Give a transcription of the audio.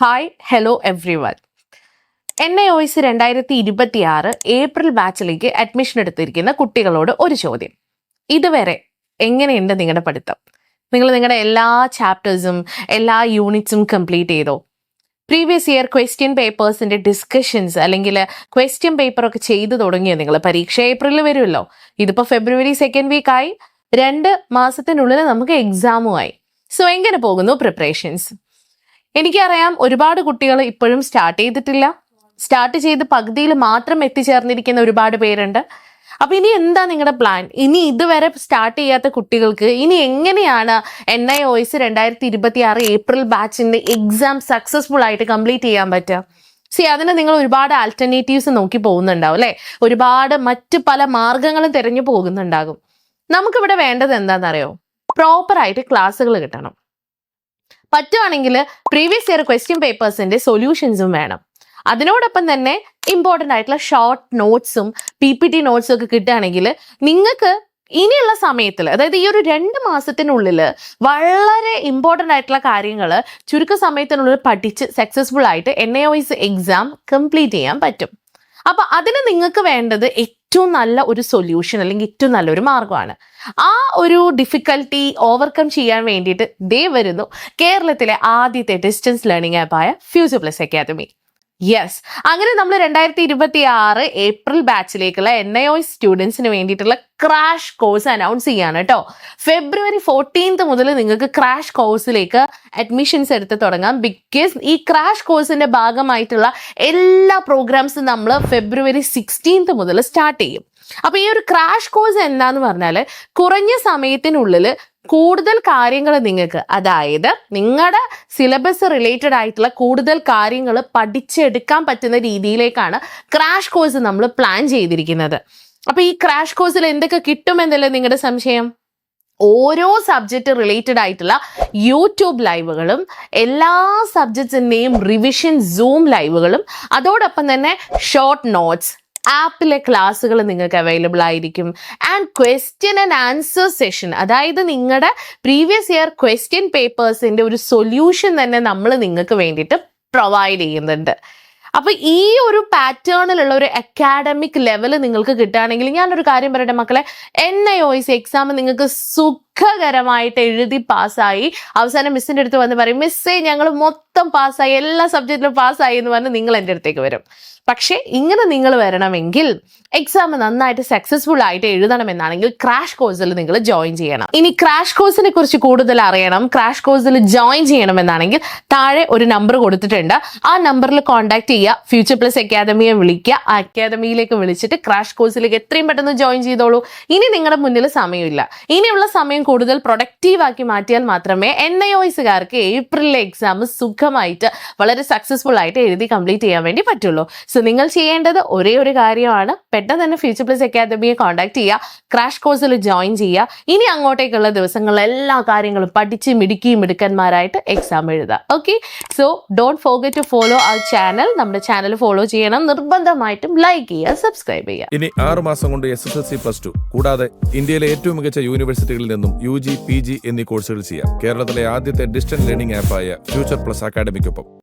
Hi hello everyone N I O S രണ്ടായിരത്തി ഇരുപത്തി ആറ് ഏപ്രിൽ ബാച്ചിലേക്ക് അഡ്മിഷൻ എടുത്തിരിക്കുന്ന കുട്ടികളോട് ഒരു ചോദ്യം. ഇതുവരെ എങ്ങനെയുണ്ട് നിങ്ങളുടെ പഠിത്തം? നിങ്ങൾ നിങ്ങളുടെ എല്ലാ ചാപ്റ്റേഴ്സും എല്ലാ യൂണിറ്റ്സും കംപ്ലീറ്റ് ചെയ്തോ? പ്രീവിയസ് ഇയർ ക്വസ്റ്റ്യൻ പേപ്പേഴ്സിന്റെ ഡിസ്കഷൻസ് അല്ലെങ്കിൽ ക്വസ്റ്റ്യൻ പേപ്പറൊക്കെ ചെയ്തു തുടങ്ങിയോ നിങ്ങൾ? പരീക്ഷ ഏപ്രിലിൽ വരുമല്ലോ. ഇതിപ്പോൾ ഫെബ്രുവരി സെക്കൻഡ് വീക്കായി രണ്ട് മാസത്തിനുള്ളിൽ നമുക്ക് എക്സാമുമായി സോ എങ്ങനെ പോകുന്നു പ്രിപ്പറേഷൻസ് എനിക്കറിയാം ഒരുപാട് കുട്ടികൾ ഇപ്പോഴും സ്റ്റാർട്ട് ചെയ്തിട്ടില്ല. സ്റ്റാർട്ട് ചെയ്ത് പകുതിയിൽ മാത്രം എത്തിച്ചേർന്നിരിക്കുന്ന ഒരുപാട് പേരുണ്ട്. അപ്പൊ ഇനി എന്താ നിങ്ങളുടെ പ്ലാൻ ഇനി ഇതുവരെ സ്റ്റാർട്ട് ചെയ്യാത്ത കുട്ടികൾക്ക് ഇനി എങ്ങനെയാണ് എൻ ഐ ഒ എസ് രണ്ടായിരത്തി ഇരുപത്തി ആറ് ഏപ്രിൽ ബാച്ചിന്റെ എക്സാം സക്സസ്ഫുൾ ആയിട്ട് കംപ്ലീറ്റ് ചെയ്യാൻ പറ്റുക? സി അതിന് നിങ്ങൾ ഒരുപാട് ആൾട്ടർനേറ്റീവ്സ് നോക്കി പോകുന്നുണ്ടാവും അല്ലെ? ഒരുപാട് മറ്റ് പല മാർഗങ്ങളും തിരഞ്ഞു പോകുന്നുണ്ടാകും. നമുക്കിവിടെ വേണ്ടത് എന്താണെന്നറിയോ? പ്രോപ്പറായിട്ട് ക്ലാസ്സുകൾ കിട്ടണം. പറ്റുവാണെങ്കിൽ പ്രീവിയസ് ഇയർ ക്വസ്റ്റ്യൻ പേപ്പേഴ്സിന്റെ സൊല്യൂഷൻസും വേണം. അതിനോടൊപ്പം തന്നെ ഇമ്പോർട്ടന്റ് ആയിട്ടുള്ള ഷോർട്ട് നോട്ട്സും പി പി ടി നോട്ട്സും ഒക്കെ കിട്ടുകയാണെങ്കിൽ നിങ്ങൾക്ക് ഇനിയുള്ള സമയത്തിൽ അതായത് ഈ ഒരു രണ്ട് മാസത്തിനുള്ളിൽ വളരെ ഇമ്പോർട്ടന്റ് ആയിട്ടുള്ള കാര്യങ്ങൾ ചുരുക്ക സമയത്തിനുള്ളിൽ പഠിച്ച് സക്സസ്ഫുൾ ആയിട്ട് എൻ എ എക്സാം കംപ്ലീറ്റ് ചെയ്യാൻ പറ്റും. അപ്പൊ അതിന് നിങ്ങൾക്ക് വേണ്ടത് ഏറ്റവും നല്ല ഒരു സൊല്യൂഷൻ അല്ലെങ്കിൽ ഏറ്റവും നല്ലൊരു മാർഗമാണ് ആ ഒരു ഡിഫിക്കൽട്ടി ഓവർകം ചെയ്യാൻ വേണ്ടിയിട്ട് ദേ വരുന്നു കേരളത്തിലെ ആദ്യത്തെ ഡിസ്റ്റൻസ് ലേണിംഗ് ആപ്പായ ഫ്യൂച്ചർ പ്ലസ് അക്കാദമി യെസ് അങ്ങനെ നമ്മൾ രണ്ടായിരത്തി ഇരുപത്തി ആറ് ഏപ്രിൽ ബാച്ചിലേക്കുള്ള എൻ ഐ ഒ സ്റ്റുഡൻസിന് വേണ്ടിയിട്ടുള്ള ക്രാഷ് കോഴ്സ് അനൗൺസ് ചെയ്യാണ് കേട്ടോ ഫെബ്രുവരി ഫോർട്ടീൻത്ത് മുതൽ നിങ്ങൾക്ക് ക്രാഷ് കോഴ്സിലേക്ക് അഡ്മിഷൻസ് എടുത്ത് തുടങ്ങാം. ബിക്കോസ് ഈ ക്രാഷ് കോഴ്സിന്റെ ഭാഗമായിട്ടുള്ള എല്ലാ പ്രോഗ്രാംസും നമ്മൾ ഫെബ്രുവരി സിക്സ്റ്റീൻത്ത് മുതൽ സ്റ്റാർട്ട് ചെയ്യും. അപ്പൊ ഈ ഒരു ക്രാഷ് കോഴ്സ് എന്താന്ന് പറഞ്ഞാൽ കുറഞ്ഞ സമയത്തിനുള്ളിൽ കൂടുതൽ കാര്യങ്ങൾ നിങ്ങൾക്ക് അതായത് നിങ്ങളുടെ സിലബസ് റിലേറ്റഡ് ആയിട്ടുള്ള കൂടുതൽ കാര്യങ്ങൾ പഠിച്ചെടുക്കാൻ പറ്റുന്ന രീതിയിലേക്കാണ് ക്രാഷ് കോഴ്സ് നമ്മൾ പ്ലാൻ ചെയ്തിരിക്കുന്നത്. അപ്പൊ ഈ ക്രാഷ് കോഴ്സിൽ എന്തൊക്കെ കിട്ടുമെന്നല്ലേ നിങ്ങളുടെ സംശയം? ഓരോ സബ്ജക്റ്റ് റിലേറ്റഡ് ആയിട്ടുള്ള യൂട്യൂബ് ലൈവുകളും എല്ലാ സബ്ജക്ട്സിന്റെയും റിവിഷൻ സൂം ലൈവുകളും അതോടൊപ്പം തന്നെ ഷോർട്ട് നോട്ട്സ് ആപ്പിലെ ക്ലാസ്സുകൾ നിങ്ങൾക്ക് അവൈലബിൾ ആയിരിക്കും. And question and answer session അതായത് നിങ്ങളുടെ പ്രീവിയസ് ഇയർ ക്വസ്റ്റ്യൻ പേപ്പേഴ്സിന്റെ ഒരു സൊല്യൂഷൻ തന്നെ നമ്മൾ നിങ്ങൾക്ക് വേണ്ടിയിട്ട് പ്രൊവൈഡ് ചെയ്യുന്നുണ്ട്. അപ്പൊ ഈ ഒരു പാറ്റേണിലുള്ള ഒരു അക്കാഡമിക് ലെവൽ നിങ്ങൾക്ക് കിട്ടുകയാണെങ്കിൽ ഞാനൊരു കാര്യം പറയട്ടെ മക്കളെ എൻ ഐ ഒ എക്സാം നിങ്ങൾക്ക് സുഖകരമായിട്ട് എഴുതി പാസ്സായി. അവസാനം മിസ്സിന്റെ അടുത്ത് വന്ന് പറയും മിസ്സേ ഞങ്ങൾ മൊത്തം പാസ്സായി എല്ലാ സബ്ജക്റ്റിലും പാസ്സായി എന്ന് പറഞ്ഞ് നിങ്ങൾ എന്റെ അടുത്തേക്ക് വരും. പക്ഷേ ഇങ്ങനെ നിങ്ങൾ വരണമെങ്കിൽ എക്സാം നന്നായിട്ട് സക്സസ്ഫുൾ ആയിട്ട് എഴുതണമെന്നാണെങ്കിൽ ക്രാഷ് കോഴ്സിൽ നിങ്ങൾ ജോയിൻ ചെയ്യണം. ഇനി ക്രാഷ് കോഴ്സിനെ കുറിച്ച് കൂടുതൽ അറിയണം ക്രാഷ് കോഴ്സിൽ ജോയിൻ ചെയ്യണമെന്നാണെങ്കിൽ താഴെ ഒരു നമ്പർ കൊടുത്തിട്ടുണ്ട്. ആ നമ്പറിൽ കോൺടാക്ട് ചെയ്യുക ഫ്യൂച്ചർ പ്ലസ് അക്കാദമിയെ വിളിക്കുക ആ അക്കാദമിയിലേക്ക് വിളിച്ചിട്ട് ക്രാഷ് കോഴ്സിലേക്ക് എത്രയും പെട്ടെന്ന് ജോയിൻ ചെയ്തോളൂ. ഇനി നിങ്ങളുടെ മുന്നിൽ സമയമില്ല. ഇനിയുള്ള സമയം കൂടുതൽ പ്രൊഡക്റ്റീവ് ആക്കി മാറ്റിയാൽ മാത്രമേ എൻ ഐ ഒയ്സുകാർക്ക് ഏപ്രിലിലെ എക്സാം സുഖമായിട്ട് വളരെ സക്സസ്ഫുൾ ആയിട്ട് എഴുതി കംപ്ലീറ്റ് ചെയ്യാൻ വേണ്ടി പറ്റുള്ളൂ. സോ നിങ്ങൾ ചെയ്യേണ്ടത് ഒരേ ഒരു കാര്യമാണ്. പെട്ടെന്ന് തന്നെ ഫ്യൂച്ചർ പ്ലസ് അക്കാദമിയെ കോൺടാക്ട് ചെയ്യുക. ക്രാഷ് കോഴ്സിൽ ജോയിൻ ചെയ്യുക. ഇനി അങ്ങോട്ടേക്കുള്ള ദിവസങ്ങളിൽ എല്ലാ കാര്യങ്ങളും പഠിച്ച് മിടുക്കി മിടുക്കന്മാരായിട്ട് എക്സാം എഴുതുക. Okay so don't forget to follow our channel നമ്മുടെ ചാനൽ ഫോളോ ചെയ്യണം. നിർബന്ധമായിട്ടും ലൈക്ക് ചെയ്യുക സബ്സ്ക്രൈബ് ചെയ്യുക. ഇനി ആറ് മാസം കൊണ്ട് S S L C plus two കൂടാതെ ഇന്ത്യയിലെ ഏറ്റവും മികച്ച യൂണിവേഴ്സിറ്റികളിൽ നിന്നും യു ജി പി ജി എന്നീ കോഴ്സുകൾ ചെയ്യാം. കേരളത്തിലെ ആദ്യത്തെ ഡിസ്റ്റന്റ് ലേണിംഗ് ആപ്പായ ഫ്യൂച്ചർ പ്ലസ് അക്കാഡമിക്കൊപ്പം.